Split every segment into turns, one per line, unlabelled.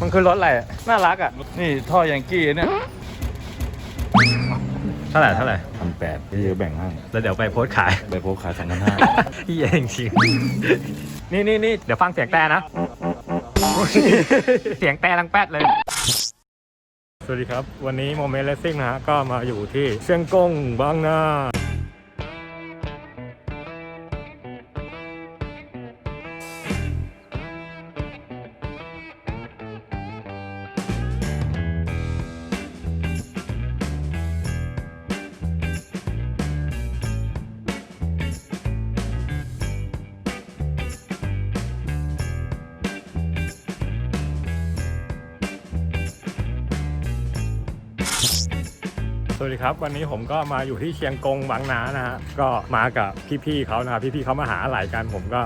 มันคือรถอะไรอะน่ารักอะ
นี่ท่อยังกี้เนี่ย
เท่าไหร่เท่าไหร่
พันแปดที่จะแบ่งให้
แล้วเดี๋ยวไปโพสต์ขาย
ไปโพสต์ขายสองพันห้า
พี่เองจริงนี่นี่นี่เดี๋ยวฟังเสียงแต่นะ เสียงแต่ลังแป๊ดเลย สวัสดีครับ วันนี้โมเมนต์เลสซิ่งนะฮะ ก็มาอยู่ที่เชียงกงบางนา สวัสดีครับ วันนี้ผมก็มาอยู่ที่เชียงกงบางนานะฮะก็มากับพี่ๆเขานะครับพี่ๆเขามาหาอะไรกันผมก็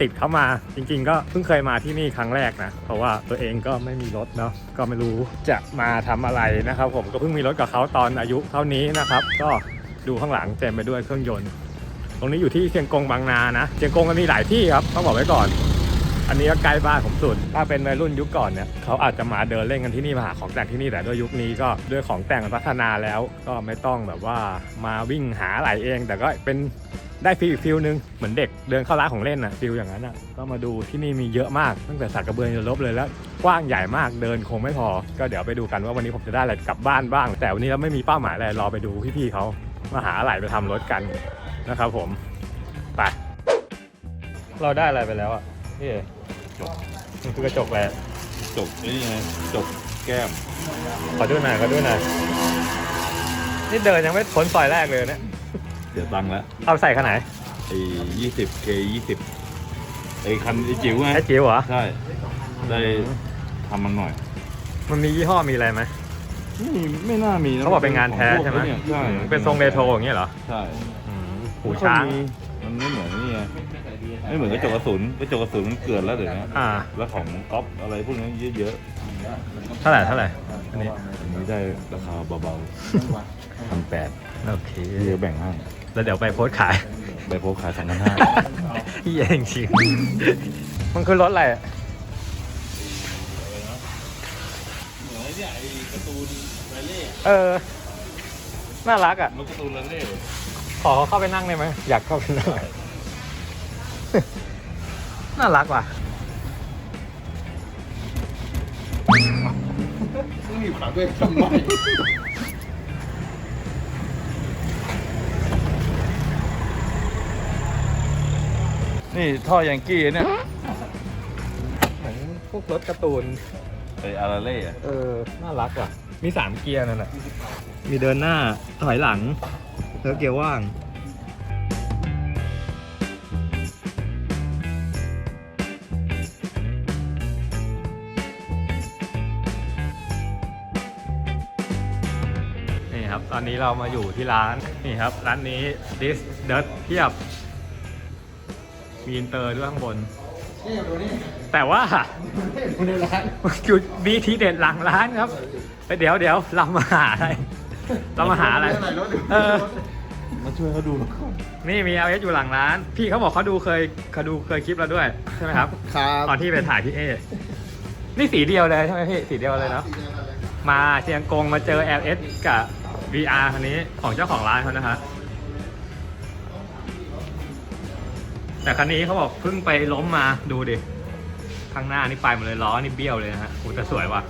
ติดเขามาจริง ๆ ก็เพิ่งเคยมาที่นี่ครั้งแรกนะเพราะว่าตัวเองก็ไม่มีรถเนาะก็ไม่รู้จะมาทำอะไรนะครับ ผมก็เพิ่งมีรถกับเขาตอนอายุเท่านี้นะครับ ก็ดูข้างหลังเต็มไปด้วยเครื่องยนต์ ตรงนี้อยู่ที่เชียงกงบางนานะเชียงกงมันมีหลายที่ครับต้องบอกไว้ก่อน อันนี้ก็ใกล้บ้านผมสุด ถ้าเป็นวัยรุ่นยุคก่อนเนี่ยเขาอาจจะมาเดินเล่นกันที่นี่มาหาของแต่งที่นี่แต่ด้วยยุคนี้ก็ด้วยของแต่งพัฒนาแล้ว ก็ไม่ต้องแบบว่ามาวิ่งหาอะไรเอง แต่ก็เป็นได้ฟีลอีกฟิลนึงเหมือนเด็กเดินเข้าร้านของเล่นอะฟิลอย่างนั้นอะก็มาดูที่นี่มีเยอะมากตั้งแต่สักกระเบือจนลบเลยแล้วกว้างใหญ่มากเดินคงไม่พอ ก็เดี๋ยวไปดูกันว่าวันนี้ผมจะได้อะไรกลับบ้านบ้าง แต่วันนี้เราไม่มีเป้าหมายอะไรรอไปดูพี่ๆเขามาหาอะไรไปทำรถกันนะครับผมไปเราได้อะไรไปแล้วอะพี่
จบ
มันคือกระจกแหละ
จบนี่ไงจบแก้ม
ขอดูหน่อยขอดูหน่อยนี่เดินยังไม่พ้นซอยแรกเลยเนี่ย
เดี๋ยวตังค์แล้ว
เอาใส่ขนาดไหน
ไอ้ยี่สิบเคยี่สิบไอ้คันไอ้จิ๋วไง
ไอ้จิ๋วเหรอ
ใช่ได้ทำมันหน่อย
มันมียี่ห้อมีอะไรไหม
ไม่ไม่น่ามีนะ
เขาบอกเป็นงานแท้ใช่ไหม
ของพวกเนี่ยใช่
เป็นทรงเรโทรอย่างเงี้ยเหรอ
ใช่
อืมหูช้าง
มันไม่เหมือนนี่ไง ไม่เหมือนกระจกกระสุนกระจกกระสุนมันเกิดแล้วเดี๋ยวนี้
อ่า
แล้วของก๊อปอะไรพวกนี้เยอะ
เท่าไหร่เท่าไหร่อันนี้
ๆอันนี้ได้ราคาเบาๆพันแปด
โอเค
ที่จะแบ่งให้
แล้วเดี๋ยวไปโพสต์ขาย
ไปโพสต์ขายสองพันห้า
พี่เองจริงมันคือรถอะไรอะ
เหมือนเนี่ยไอ้การ์ตูนไรเล่
เออ น่ารักอะ
รถการ์ตูนไรเล่
ขอเขาเข้าไปนั่งได้ไหมอยากเข้าไปนั่งน่ารักว่ะ
ต้องหนีบขาด้วยทำไมนี่ท่อยังกี้เนี่ย
เหมือนพวกรถการ์ตูน
ไออาราเล่อะ
เออ น่ารักว่ะ มีสามเกียร์นั่นแหละมีเดินหน้า ถอยหลัง แล้วเกียร์ว่าง ครับ ตอนนี้เรามาอยู่ที่ร้านนี่ครับ ร้านนี้ this dirt เทียบ มีอินเตอร์ด้วยข้างบนแต่ว่าจุดบีทีเด็ดหลังร้านครับไปเดี๋ยวเดี๋ยวเรามาหาอะไร เรามาหาอะไร เออ
มาช่วยเขาดูหน่อย
นี่มีเอสอยู่หลังร้าน พี่เขาบอกเขาดูเคยเขาดูเคยคลิปเราด้วยใช่ไหมครับ
ครับ
ตอนที่ไปถ่ายพี่เอนี่สีเดียวเลยใช่ไหมพี่สีเดียวเลยเนาะมาเชียงกงมาเจอ LS กับ VR คันนี้ของเจ้าของร้านเขานะฮะแต่คันนี้เขาบอกเพิ่งไปล้มมาดูดิ ข้างหน้านี่ไปหมดเลยล้อนี่เบี้ยวเลยนะฮะโอ้แต่สวยว่ะ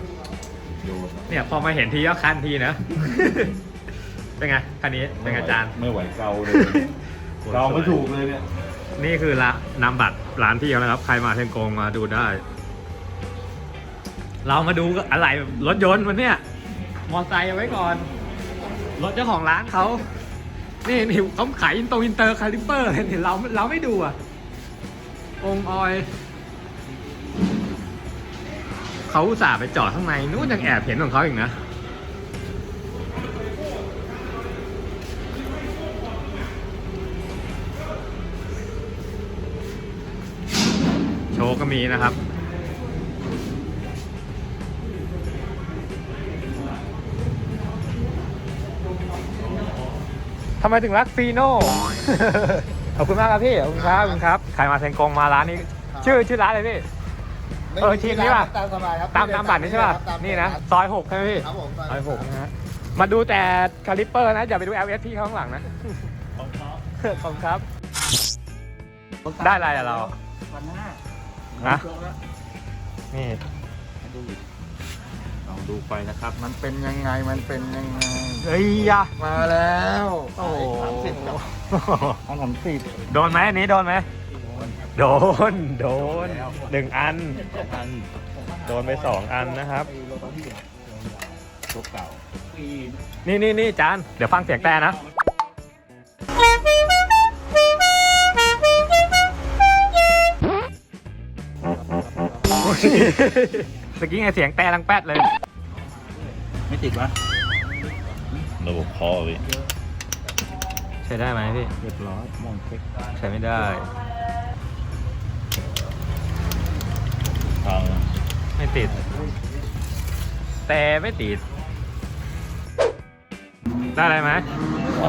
ดู
เนี่ยพอมาเห็นทีก็คันทีนะ เป็นไงคันนี้เป็นไงจาน
ไม่ไหวเกาเลยเกาไม่ถูกเลยเนี่ย
นี่คือละนำบัตรร้านพี่เขานะครับ ใครมาเชียงกงมาดูได้ เรามาดูอะไรรถยนต์วันเนี้ยมอไซค์เอาไว้ก่อน รถเจ้าของร้านเขานี่นี่เขาขายอินโตอินเตอร์คาลิปเปอร์เลยเห็นเราเราไม่ดูอะ องออย เขาอุตส่าห์ไปจอดข้างในนู้นยังแอบเห็นของเขาอีกนะโชว์ก็มีนะครับ ทำไมถึงรักฟีโน่ ขอบคุณมากครับพี่ ขอบคุณครับขอบคุณครับใครมาเซงกงมาร้านนี้ ชื่อชื่อร้านอะไรพี่ เออชิมนี่ป่ะ
ตามสบายครับ
ตามตามบัตรนี่ใช่ป่ะ
ตาม
นี่นะ ซอยหกใช่ไหมพี่
ครับผม
ซอยหกนะฮะ มาดูแต่คาลิปเปอร์นะ อย่าไปดู LS ที่ข้างหลังนะ ขอบคุณครับ ได้อะไรอะเรา
วันหน้า
ฮะนี่
ลอง ดูไปนะครับ
มันเป็นยังไงมันเป็นยังไง
เฮ้ยยะ
มาแล้ว
โอ้โห
สามสิบกับอันสามสิบ
โดนไหมอันนี้โดนไหมโดน โดนหนึ่งอัน
อัน
โดนไปสองอันนะครับ
ตัวเก่า
นี่นี่นี่จาน เดี๋ยวฟังเสียงแต่นะเมื่อกี้ไงเสียงแต่ดังแป๊ดเลย
ไม่ ติดวะระบบคอพี่
ใช้ได้ไหมพี่
เรียบร้อยมองเช็ค
ใช้ไม่ได้
ทาง
ไม่ติด แต่ไม่ติด ได้อะไรไหม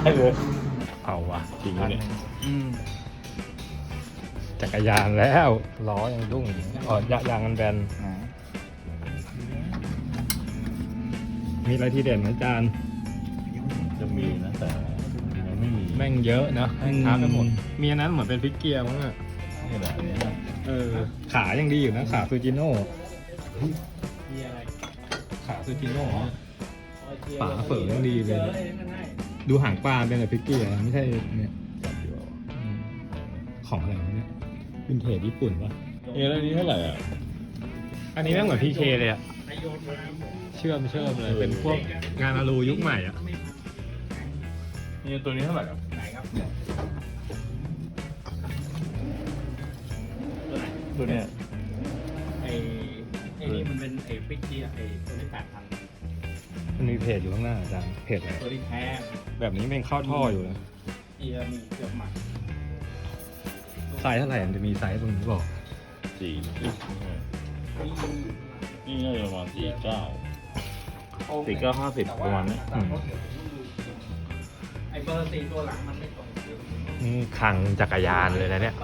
ได้เลย
เอาวะ
จริงเลย
อืมจักรยานแล้วล้อยังดุ้งอ๋อยางยางมันแบน มีอะไรที่เด่นไหมจาน
จะมีนะแต่ยังไม่มี
แม่งเยอะนะ
อืม
ท้ากันหมด มีอันนั้นเหมือนเป็นพริกเกียร์มั้งอะ
นี่แหละอันนี้นะ
เออขายังดีอยู่นะขาซูจิโน่ขาซูจิโน่อะฝาเฝอยังดีเลย ดูหางปลาเป็นแบบพริกเกียร์ไม่ใช่เนี่ย
จับอยู่
อืมของอะไรวะเนี่ยวินเทจญี่ปุ่นปะ
เอ๊ะแล้วอันนี้เท่าไหร่อะ
อันนี้แม่งเหมือนพีเคเลยอะ เชื่อมเชื่อมเลยเป็นพวกงานอาลูยุคใหม่อะ
นี่ตัวนี้เท่าไหร่อะตัวเนี้ย
ไอ้ไอ้นี่มันเป็นไอ้ฟิกเกียร์ไอ้ตัวนี้แปดพัน
มันมีเพจอยู่ข้างหน้าอาจารย์เพจอะไร
ตัวนี้แท้
แบบนี้แม่งเข้าท่ออยู่นะ
เกียร์มีเกือบใหม่
ไซส์เท่าไหร่มันจะมีไซส์ตรงนี้บอก
สี่นี่น่าจะประมาณสี่เก้า สี่เก้าห้าสิบประมาณนี้
อืม
ไอ้เบอร์สี่ตัวหลังมันไม่ตรง
นี่คลังจักรยานเลยนะเนี่ย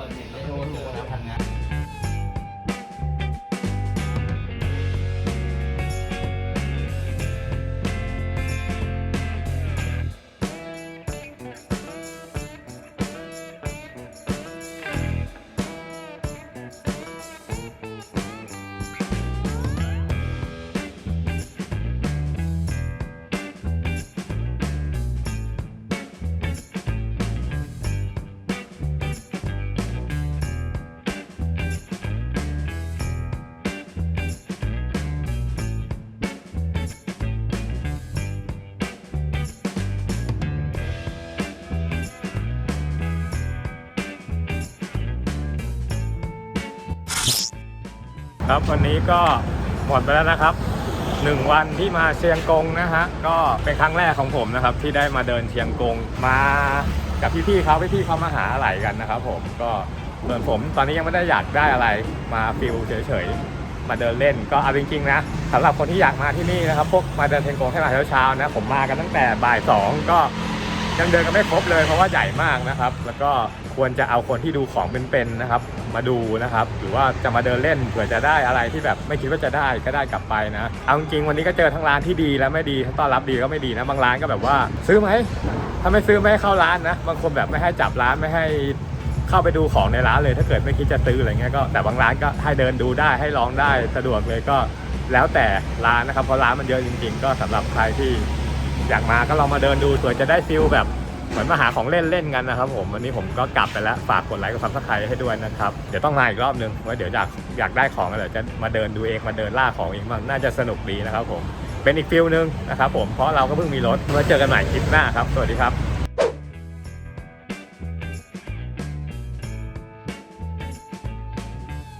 ครับวันนี้ก็หมดไปแล้วนะครับหนึ่งวันที่มาเชียงกงนะฮะก็เป็นครั้งแรกของผมนะครับ ที่ได้มาเดินเชียงกงมากับพี่ๆเขาพี่ๆเขามาหาอะไรกันนะครับ ผมก็ส่วนผมตอนนี้ยังไม่ได้อยากได้อะไรมาฟิลเฉยๆมาเดินเล่นก็เอาจริงๆนะสำหรับคนที่อยากมาที่นี่นะครับพวกมาเดินเชียงกงให้มาเช้าๆนะผมมากันตั้งแต่บ่ายสองก็ ยังเดินกันไม่ครบเลยเพราะว่าใหญ่มากนะครับ แล้วก็ควรจะเอาคนที่ดูของเป็นๆนะครับ มาดูนะครับ หรือว่าจะมาเดินเล่นเผื่อจะได้อะไรที่แบบไม่คิดว่าจะได้ก็ได้กลับไปนะ เอาจริงวันนี้ก็เจอทั้งร้านที่ดีและไม่ดีทั้งต้อนรับดีก็ไม่ดีนะบางร้านก็แบบว่า ซื้อไหมถ้าไม่ซื้อไม่ให้เข้าร้านนะบางคนแบบไม่ให้จับร้านไม่ให้เข้าไปดูของในร้านเลย ถ้าเกิดไม่คิดจะซื้ออะไรเงี้ยก็แต่บางร้านก็ให้เดินดูได้ให้ลองได้สะดวกเลยก็แล้วแต่ร้านนะครับเพราะร้านมันเยอะจริง ๆ ก็สำหรับใครที่ อยากมาก็ลองมาเดินดูสวยจะได้ฟิลแบบเหมือนมาหาของเล่นเล่นกันนะครับผมวันนี้ผมก็กลับไปแล้วฝากกดไลค์กับซับสไครต์ให้ด้วยนะครับเดี๋ยวต้องมาอีกรอบนึงว่าเดี๋ยวอยากอยากได้ของก็เดี๋ยจะมาเดินดูเองมาเดินล่าของเองบ้างน่าจะสนุกดีนะครับผมเป็นอีกฟิลนึงนะครับผมเพราะเราก็เพิ่งมีรถมาเจอกันใหม่คลิปหน้าครับสวัสดีครับ